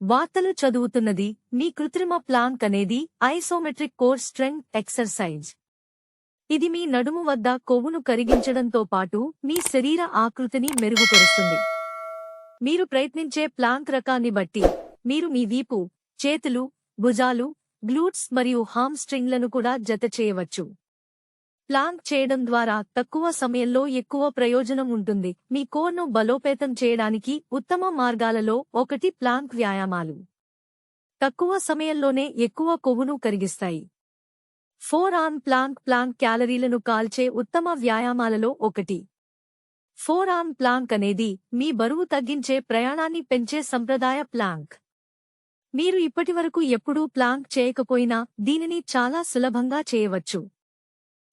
వార్తలు చదువుతున్నది మీ కృత్రిమ ప్లాంక్ అనేది ఐసోమెట్రిక్ కోర్ స్ట్రెంగ్ ఎక్సర్సైజ్. ఇది మీ నడుము వద్ద కొవ్వును కరిగించడంతో పాటు మీ శరీర ఆకృతిని మెరుగుపరుస్తుంది. మీరు ప్రయత్నించే ప్లాంక్ రకాన్ని బట్టి మీరు మీ వీపు చేతులు భుజాలు గ్లూట్స్ మరియు హామ్ స్ట్రింగ్లను కూడా జత చేయవచ్చు. ప్లాంక్ చేయడం ద్వారా తక్కువ సమయంలో ఎక్కువ ప్రయోజనం ఉంటుంది. మీ కోర్ను బలోపేతం చేయడానికి ఉత్తమ మార్గాలలో ఒకటి ప్లాంక్ వ్యాయామాలు. తక్కువ సమయంలోనే ఎక్కువ కొవ్వును కరిగిస్తాయి. ఫోర్ ఆన్ ప్లాంక్ ప్లాంక్ క్యాలరీలను కాల్చే ఉత్తమ వ్యాయామాలలో ఒకటి. ఫోర్ ఆన్ ప్లాంక్ అనేది మీ బరువు తగ్గించే ప్రయాణాన్ని పెంచే సంప్రదాయ ప్లాంక్. మీరు ఇప్పటివరకు ఎప్పుడూ ప్లాంక్ చేయకపోయినా దీనిని చాలా సులభంగా చేయవచ్చు.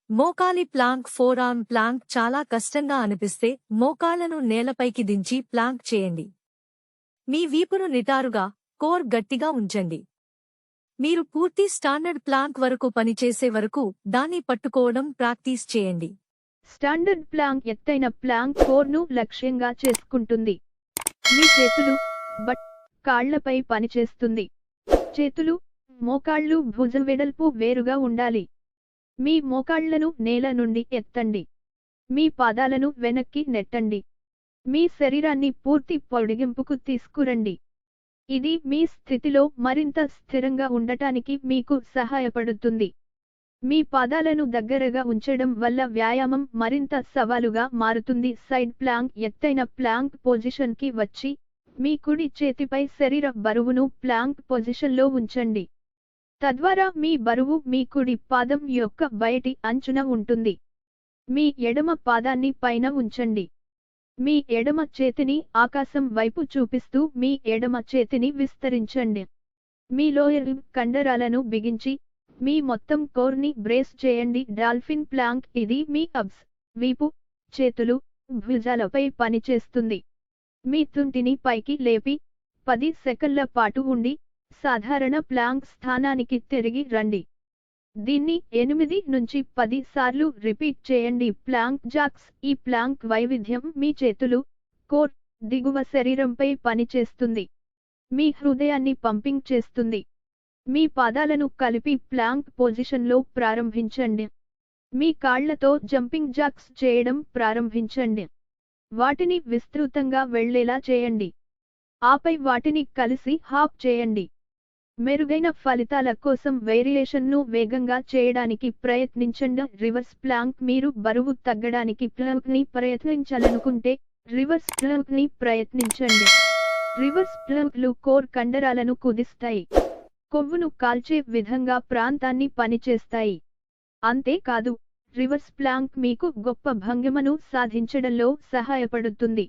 మోకాలి ప్లాంక్ ఫోర్ ఆర్మ్ ప్లాంక్ చాలా కష్టంగా అనిపిస్తే మోకాళ్ళను నేలపైకి దించి ప్లాంక్ చేయండి. మీ వీపును నిటారుగా కోర్ గట్టిగా ఉంచండి. మీరు పూర్తి స్టాండర్డ్ ప్లాంక్ వరకు పనిచేసే వరకు దాన్ని పట్టుకోవడం ప్రాక్టీస్ చేయండి. స్టాండర్డ్ ప్లాంక్ ఎత్తైన ప్లాంక్ కోర్ను లక్ష్యంగా చేసుకుంటుంది. మీ చేతులు బట్ కాళ్ళపై పనిచేస్తుంది. చేతులు మోకాళ్ళు భుజం వెడల్పు వేరుగా ఉండాలి. మీ మోకాళ్ళను నేల నుండి ఎత్తండి. మీ పాదాలను వెనక్కి నెట్టండి. మీ శరీరాన్ని పూర్తి పొడిగింపుకు తీసుకురండి. ఇది మీ స్థితిలో మరింత స్థిరంగా ఉండటానికి మీకు సహాయపడుతుంది. మీ పాదాలను దగ్గరగా ఉంచడం వల్ల వ్యాయామం మరింత సవాలుగా మారుతుంది. సైడ్ ప్లాంక్ ఎత్తైన ప్లాంక్ పొజిషన్కి వచ్చి మీ కుడి చేతిపై శరీర బరువును ప్లాంక్ పొజిషన్లో ఉంచండి. తద్వారా మీ బరువు మీ కుడి పాదం యొక్క బయటి అంచున ఉంటుంది. మీ ఎడమ పాదాన్ని పైన ఉంచండి. మీ ఎడమ చేతిని ఆకాశం వైపు చూపిస్తూ మీ ఎడమ చేతిని విస్తరించండి. మీ లోయర్ కండరాలను బిగించి మీ మొత్తం కోర్ని బ్రేస్ చేయండి. డాల్ఫిన్ ప్లాంక్ ఇది మీ అబ్స్ వీపు చేతులు భుజాలపై పనిచేస్తుంది. మీ తుంటిని పైకి లేపి పది సెకన్ల పాటు ఉండి సాధారణ ప్లాంక్ స్థానానికి తిరిగి రండి. దీన్ని ఎనిమిది నుంచి పది సార్లు రిపీట్ చేయండి. ప్లాంక్ జాక్స్ ఈ ప్లాంక్ వైవిధ్యం మీ చేతులు కోర్ దిగువ శరీరంపై పనిచేస్తుంది. మీ హృదయాన్ని పంపింగ్ చేస్తుంది. మీ పాదాలను కలిపి ప్లాంక్ పొజిషన్లో ప్రారంభించండి. మీ కాళ్ళతో జంపింగ్ జాక్స్ చేయడం ప్రారంభించండి. వాటిని విస్తృతంగా వెళ్ళేలా చేయండి. ఆపై వాటిని కలిసి హాప్ చేయండి. మెరుగైన ఫలితాల కోసం వేరియేషన్ను వేగంగా చేయడానికి ప్రయత్నించండి. రివర్స్ ప్లాంక్ మీరు బరువు తగ్గడానికి ప్లాంక్ని ప్రయత్నించాలనుకుంటే రివర్స్ ప్లాంక్ని ప్రయత్నించండి. రివర్స్ ప్లాంక్లు కోర్ కండరాలను కుదిస్తాయి. కొవ్వును కాల్చే విధంగా ప్రాంతాన్ని పనిచేస్తాయి. అంతేకాదు రివర్స్ ప్లాంక్ మీకు గొప్ప భంగిమను సాధించడంలో సహాయపడుతుంది.